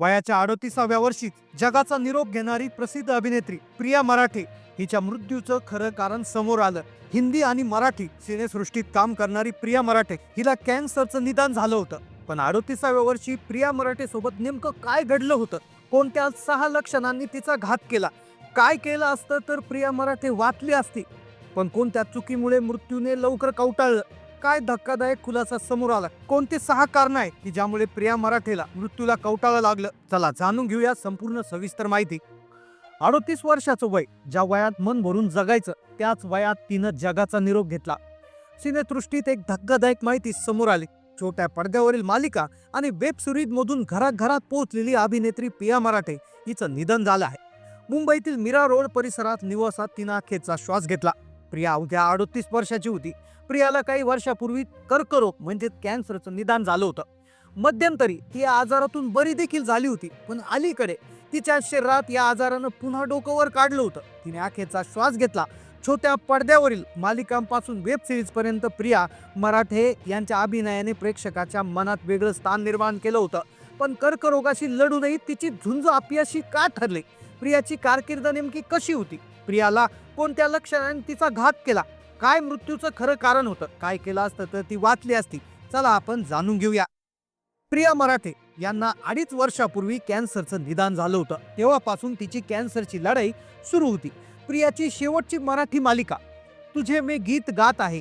वयाच्या अडतीसाव्या वर्षी जगाचा निरोप घेणारी प्रसिद्ध अभिनेत्री प्रिया मराठे हिच्या मृत्यूचं खरं कारण समोर आलं. हिंदी आणि मराठी सिनेसृष्टीत काम करणारी प्रिया मराठे हिला कॅन्सरचं निदान झालं होतं. पण अडतीसाव्या वर्षी प्रिया मराठे सोबत नेमकं काय घडलं होतं? कोणत्या सहा लक्षणांनी तिचा घात केला? काय केलं असतं तर प्रिया मराठे वाचली असती? पण कोणत्या चुकीमुळे मृत्यूने लवकर कवटाळलं? काय धक्कादायक खुलासा समोर आला? कोणते सहा कारण आहे की ज्यामुळे प्रिया मराठेला मृत्यूला कवटाळं लागलं? चला जाणून घेऊया संपूर्ण सविस्तर माहिती. अडोतीस वर्षाचं वय ज्या वयात मन भरून जगायचं त्याच वयात तिनं जगाचा निरोप घेतला. सिनेसृष्टीत एक धक्कादायक माहिती समोर आली. छोट्या पडद्यावरील मालिका आणि वेब सिरीज मधून पोहोचलेली अभिनेत्री प्रिया मराठे हिचं निधन झालं आहे. मुंबईतील मीरा रोड परिसरात निवासात तिनं अखेरचा श्वास घेतला. प्रिया अवघ्या अडोतीस वर्षाची होती. प्रियाला काही वर्षापूर्वी कर्करोग म्हणजे कॅन्सरचं निदान झालं होतं. मध्यंतरी ती या आजारातून बरी देखील झाली होती पण अलीकडे तिच्या शरीरात या आजारानं पुन्हा डोकं वर काढलं होतं. तिने अखेरचा श्वास घेतला. छोट्या पडद्यावरील मालिकांपासून वेब सिरीजपर्यंत प्रिया मराठे यांच्या अभिनयाने प्रेक्षकाच्या मनात वेगळं स्थान निर्माण केलं होतं. पण कर्करोगाशी लढूनही तिची झुंज अपयशी का ठरली? प्रियाची कारकीर्द नेमकी कशी होती? प्रियाला कोणत्या लक्षणाने तिचा घात केला? काय मृत्यूचं खरं कारण होतं? काय केलं असतं तर ती वाचली असती. चला आपण जाणून घेऊया. प्रिया मराठे यांना अडीच वर्षापूर्वी कॅन्सरचं निदान झालं होतं. तेव्हापासून तिची कॅन्सरची लढाई सुरू होती. प्रियाची शेवटची मराठी मालिका तुझे मी गीत गात आहे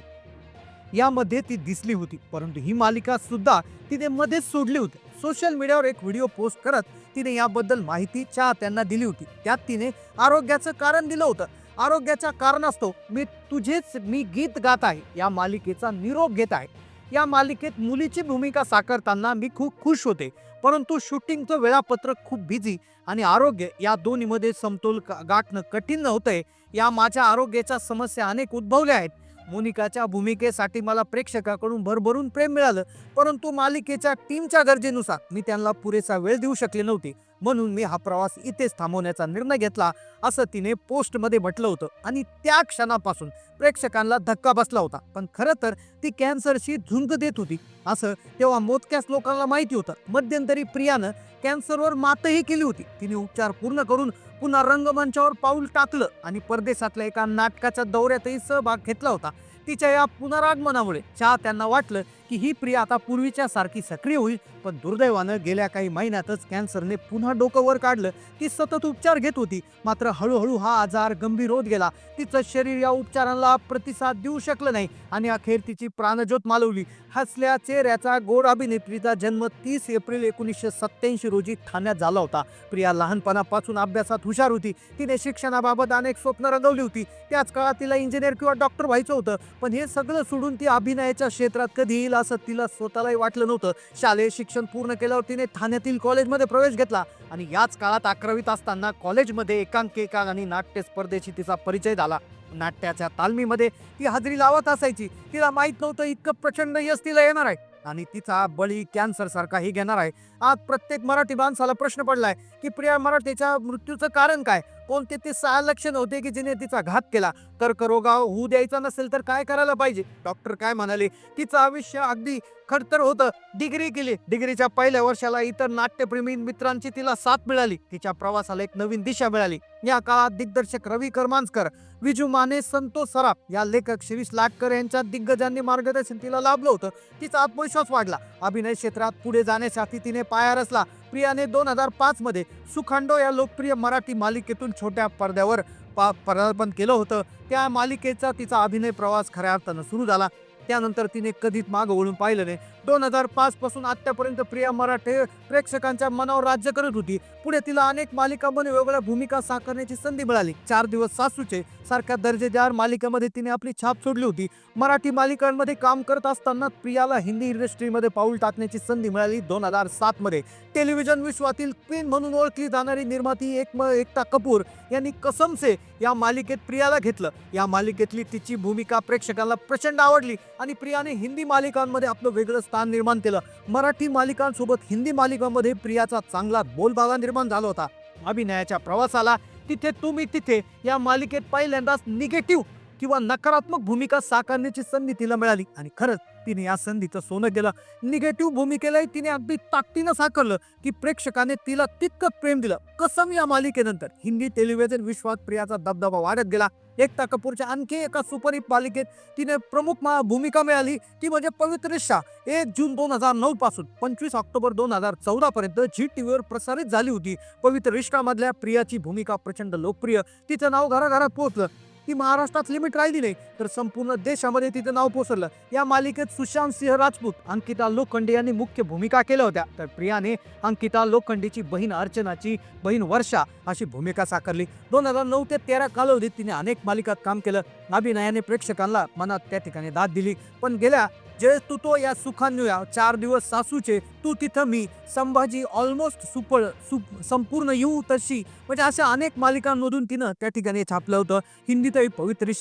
यामध्ये ती दिसली होती. परंतु ही मालिका सुद्धा तिने मध्येच सोडली होती. सोशल मीडियावर एक व्हिडिओ पोस्ट करत तिने याबद्दल माहिती चाहत्यांना दिली होती. त्यात तिने आरोग्याचं कारण दिलं होतं. आरोग्याच्या कारणास्तव मी तुझेच मी गीत गात आहे. या मालिकेचा निरोप घेत आहे. या मालिकेत मुलीची भूमिका साकारताना मी खूप खुश होते. परंतु शूटिंगचं वेळापत्रक खूप बिझी आणि आरोग्य या दोन्हीमध्ये समतोल गाठणं कठीण नव्हतंय. या माझ्या आरोग्याच्या समस्या अनेक उद्भवल्या आहेत. मोनिकाच्या भूमिकेसाठी मला प्रेक्षकाकडून भरभरून प्रेम मिळालं परंतु मालिकेच्या टीमच्या गरजेनुसार मी त्यांना पुरेसा वेळ देऊ शकले नव्हते. म्हणून मी हा प्रवास इथेच थांबवण्याचा निर्णय घेतला असं तिने पोस्टमध्ये म्हटलं होतं. आणि त्या क्षणापासून प्रेक्षकांना धक्का बसला होता. पण खरं तर ती कॅन्सरशी झुंज देत होती असं तेव्हा मोजक्याच लोकांना माहिती होतं. मध्यंतरी प्रियानं कॅन्सरवर मातही केली होती. तिने उपचार पूर्ण करून पुन्हा रंगमंचावर पाऊल टाकलं आणि परदेशातल्या एका नाटकाच्या दौऱ्यातही सहभाग घेतला होता. तिच्या या पुनरागमनामुळे चहा त्यांना वाटलं की ही प्रिया आता पूर्वीच्या सारखी सक्रिय होईल पण दुर्दैवानं गेल्या काही महिन्यातच कॅन्सरने पुन्हा डोकं वर काढलं. ती सतत उपचार घेत होती. मात्र हळूहळू हा आजार गंभीर होत गेला. तिचं शरीर या उपचारांना प्रतिसाद देऊ शकलं नाही आणि अखेर तिची प्राणज्योत मालवली. हसल्या चेहऱ्याचा गोड अभिनेत्रीचा जन्म तीस एप्रिल एकोणीसशे सत्याऐंशी रोजी ठाण्यात झाला होता. प्रिया लहानपणापासून अभ्यासात हुशार होती. तिने शिक्षणाबाबत अनेक स्वप्न रंगवली होती. त्याच काळात तिला इंजिनियर किंवा डॉक्टर व्हायचं होतं. पण हे सगळं सोडून ती अभिनयाच्या क्षेत्रात कधी येईल असं तिला स्वतःलाही वाटलं नव्हतं. शालेय शिक्षण पूर्ण केल्यावर तिने ठाण्यातील कॉलेजमध्ये प्रवेश घेतला. आणि याच काळात अकरावीत असताना कॉलेजमध्ये एकांकिका आणि नाट्य स्पर्धेशी तिचा परिचय झाला. नाट्याच्या तालमीमध्ये ती हजेरी लावत असायची. तिला माहीत नव्हतं इतकं प्रचंड यश तिला येणार आहे. आणि तिचा बळी कॅन्सर सारखाही घेणार आहे. आज प्रत्येक मराठी माणसाला प्रश्न पडलाय की प्रिया मराठेच्या मृत्यूचं कारण काय? कोणते ते सहा लक्षण होते की जिने तिचा घात केला. कर्करोगा होऊ द्यायचा नसेल तर काय करायला पाहिजे? डॉक्टर काय म्हणाले? तिचं आयुष्य अगदी खडतर होतं. डिग्री केली. डिग्रीच्या पहिल्या वर्षाला इतर नाट्यप्रेमी मित्रांची तिला साथ मिळाली. तिच्या प्रवासाला एक नवीन दिशा मिळाली. या काळात दिग्दर्शक रवी करमांजकर विजू माने संतोष सराफ या लेखक शिरीष लाटकर यांच्या दिग्गजांनी मार्गदर्शन तिला लाभलं होतं. तिचा आत्मविश्वास वाढला. अभिनय क्षेत्रात पुढे जाण्यासाठी तिने पाया रचला. प्रियाने दोन हजार पाचमध्ये सुखांडो या लोकप्रिय मराठी मालिकेतून छोट्या पडद्यावर पा पदार्पण केलं होतं. त्या मालिकेचा तिचा अभिनय प्रवास खऱ्या अर्थानं सुरू झाला. त्यानंतर तिने कधीच मागं वळून पाहिलं नाही. दोन हजार पाच पासून आत्तापर्यंत प्रिया मराठे प्रेक्षकांच्या मनावर राज्य करत होती. पुढे तिला अनेक मालिकांमध्ये वेगवेगळ्या भूमिका साकारण्याची संधी मिळाली. चार दिवस सासूचे सारख्या दर्जेदार मालिकेमध्ये तिने आपली छाप सोडली होती. मराठी मालिकांमध्ये काम करत असताना प्रियाला हिंदी इंडस्ट्रीमध्ये पाऊल टाकण्याची संधी मिळाली दोन हजार सात मध्ये टेलिव्हिजन विश्वातील क्वीन म्हणून ओळखली जाणारी निर्माती एक एकता कपूर यांनी कसमसे या मालिकेत प्रियाला घेतलं. या मालिकेतली तिची भूमिका प्रेक्षकांना प्रचंड आवडली. आणि प्रियाने हिंदी मालिकांमध्ये आपलं वेगळं स्थान निर्माण केलं. मराठी मालिकांसोबत हिंदी मालिकांमध्ये प्रियाचा चांगला बोलबाला निर्माण झाला होता. अभिनयाच्या प्रवासाला तिथे तुम्ही तिथे या मालिकेत पहिल्यांदाच निगेटिव्ह किंवा नकारात्मक भूमिका साकारण्याची संधी तिला मिळाली. आणि खरंच तिने या संधीचं सोनं केलं. निगेटिव्ह भूमिकेलाही तिने अगदी ताकदीनं साकारलं की प्रेक्षकाने तिला तितकं प्रेम दिलं. कसम या मालिकेनंतर. हिंदी टेलिव्हिजन विश्वात प्रियाचा दबदबा वाढत गेला. एकता कपूरच्या आणखी एका सुपरहिट मालिकेत तिने प्रमुख भूमिका मिळाली. ती म्हणजे पवित्र रिश्ता एक जून दोन हजार नऊ पासून पंचवीस ऑक्टोबर दोन हजार चौदा पर्यंत झी टीव्हीवर प्रसारित झाली होती. पवित्र रिश्तामधल्या प्रियाची भूमिका प्रचंड लोकप्रिय. तिचं नाव घराघरात पोहोचलं. ती महाराष्ट्रात लिमिट राहिली नाही तर संपूर्ण देशामध्ये तिचं नाव पोसरलं. या मालिकेत सुशांत सिंह राजपूत अंकिता लोखंडे यांनी मुख्य भूमिका केल्या होत्या. तर प्रियाने अंकिता लोखंडेची बहीण अर्चनाची बहीण वर्षा अशी भूमिका साकारली. दोन हजार नऊ ते तेरा कालावधीत तिने अनेक मालिकात काम केलं. अभिनयाने प्रेक्षकांना मनात त्या ठिकाणी दाद दिली. पण गेल्या जे तू तो या सुखान्युया चार दिवस सासूचे तू तिथं मी संभाजी ऑलमोस्ट सुपळ सुप संपूर्ण येऊ तशी. म्हणजे अशा अनेक मालिकांमधून तिनं त्या ठिकाणी छापलं होतं. हिंदीतही पवित्र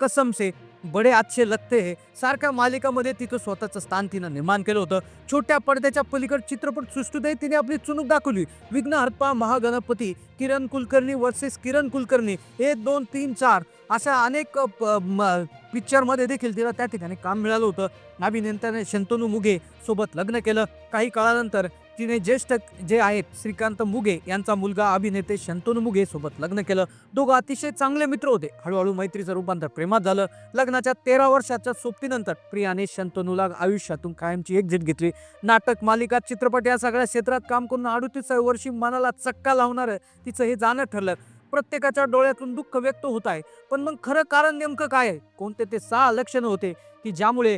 कसमसे बडे अच्छे लगते हे सारख्या मालिकामध्ये तिचं स्वतःचं स्थान तिनं निर्माण केलं होतं. छोट्या पडद्याच्या पलीकड चित्रपट सृष्टीतही तिने आपली चुनूक दाखवली. विघ्नहर्पा महागणपती किरण कुलकर्णी वर्सेस किरण कुलकर्णी हे दोन तीन चार अशा अनेक प- म- पिक्चरमध्ये देखील तिला त्या ठिकाणी काम मिळालं होतं. अभिनेत्याने शंतनू मुगे सोबत लग्न केलं. काही काळानंतर तिने ज्येष्ठ जे आहेत श्रीकांत मुगे यांचा मुलगा अभिनेते शंतनू मुगे सोबत लग्न केलं. दोघं अतिशय चांगले मित्र होते. हळूहळू मैत्रीचं रूपांतर प्रेमात झालं. लग्नाच्या तेरा वर्षाच्या सोबतीनंतर प्रियाने शंतनूला आयुष्यातून कायमची एक्झिट घेतली. नाटक मालिका चित्रपट या सगळ्या क्षेत्रात काम करून अडुतीसाव्या वर्षी मनाला चक्का लावणार तिचं हे जाणं ठरलं. प्रत्येकाच्या डोळ्यातून दुःख व्यक्त होत आहे. पण मग खरं कारण नेमकं काय आहे? कोणते ते सहा लक्षणं होते की ज्यामुळे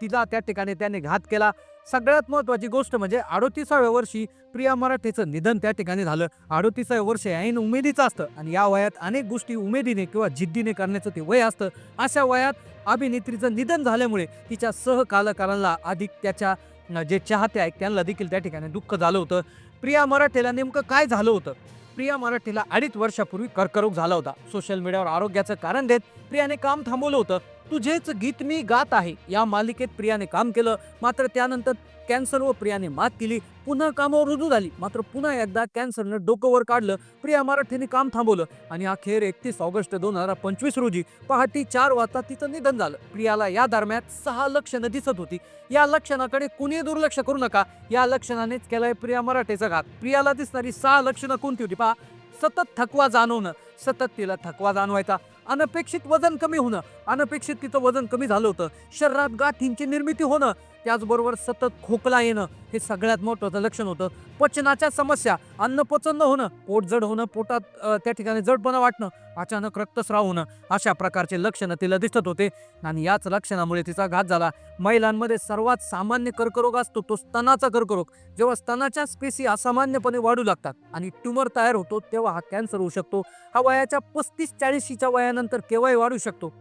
तिला त्या ठिकाणी त्याने घात केला? सगळ्यात महत्त्वाची गोष्ट म्हणजे अडोतीसाव्या वर्षी प्रिया मराठेचं निधन त्या ठिकाणी झालं. अडोतीसाव्या वर्ष ऐन उमेदीचं असतं आणि या वयात अनेक गोष्टी उमेदीने किंवा जिद्दीने करण्याचं ते वय असतं. अशा वयात अभिनेत्रीचं निधन झाल्यामुळे तिच्या सहकालकारांना अधिक त्याच्या जे चाहते आहेत त्यांना देखील त्या ठिकाणी दुःख झालं होतं. प्रिया मराठेला नेमकं काय झालं होतं? प्रिया मराठीला अडीच वर्षापूर्वी कर्करोग झाला होता. सोशल मीडियावर आरोग्याचं कारण देत प्रियाने काम थांबवलं होतं. तुझेच गीत मी गात आहे या मालिकेत प्रियाने काम केलं. मात्र त्यानंतर कॅन्सर व प्रियाने मात केली. पुन्हा कामावर रुजू झाली. मात्र पुन्हा एकदा कॅन्सरनं डोकं वर काढलं. प्रिया मराठीने काम थांबवलं. आणि अखेर एकतीस ऑगस्ट दोन हजार पंचवीस रोजी पहाटे चार वाजता तिचं निधन झालं. प्रियाला या दरम्यान सहा लक्षणं दिसत होती. या लक्षणाकडे कुणी दुर्लक्ष करू नका. या लक्षणानेच केलाय प्रिया मराठेचा घात. प्रियाला दिसणारी सहा लक्षणं कोणती होती? पहा. सतत थकवा जाणवणं सतत तिला थकवा जाणवायचा. अनपेक्षित वजन कमी होणं अनपेक्षित तिचं वजन कमी झालं होतं. शरीरात गाठींची निर्मिती होणं त्याचबरोबर सतत खोकला येणं हे सगळ्यात महत्त्वाचं लक्षण होतं. पचनाच्या समस्या अन्न पचन न होणं पोट जड होणं पोटात त्या ठिकाणी जडपणा वाटणं अचानक रक्तस्राव होणं अशा प्रकारचे लक्षणं तिला दिसत होते. आणि याच लक्षणामुळे तिचा घात झाला. महिलांमध्ये सर्वात सामान्य कर्करोग असतो तो स्तनाचा कर्करोग. जेव्हा स्तनाच्या स्पेसी असामान्यपणे वाढू लागतात आणि ट्युमर तयार होतो तेव्हा हा कॅन्सर होऊ शकतो. हा वयाच्या पस्तीस चाळीशीच्या वयानंतर केव्हाही वाढू शकतो.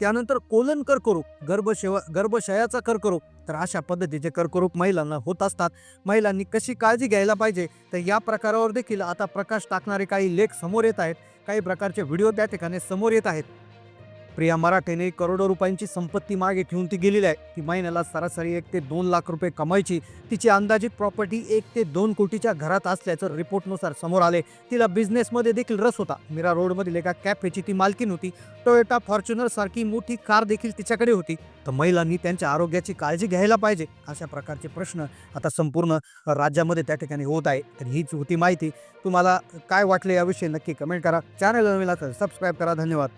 त्यानंतर कोलन कर्करोग गर्भशेवा गर्भशयाचा कर्करोग तर अशा पद्धतीचे कर्करोग महिलांना होत असतात. महिलांनी कशी काळजी घ्यायला पाहिजे? तर या प्रकारावर देखील आता प्रकाश टाकणारे काही लेख समोर येत आहेत. काही प्रकारचे व्हिडिओ त्या ठिकाणी समोर येत आहेत. प्रिया मराठेने करोडो रुपयांची संपत्ती मागे ठेवून ती गेलेली आहे. ती महिन्याला सरासरी एक ते दोन लाख रुपये कमायची. तिची अंदाजित प्रॉपर्टी एक ते दोन कोटीच्या घरात असल्याचं रिपोर्टनुसार समोर आले. तिला बिझनेसमध्ये देखील रस होता. मीरा रोडमधील एका कॅफेची ती मालकीन होती. टोयोटा फॉर्च्युनर सारखी मोठी कार देखील तिच्याकडे होती. तर महिलांनी त्यांच्या आरोग्याची काळजी घ्यायला पाहिजे अशा प्रकारचे प्रश्न आता संपूर्ण राज्यामध्ये त्या ठिकाणी होत आहे. तर हीच होती माहिती. तुम्हाला काय वाटले याविषयी नक्की कमेंट करा. चॅनल तर सबस्क्राईब करा. धन्यवाद.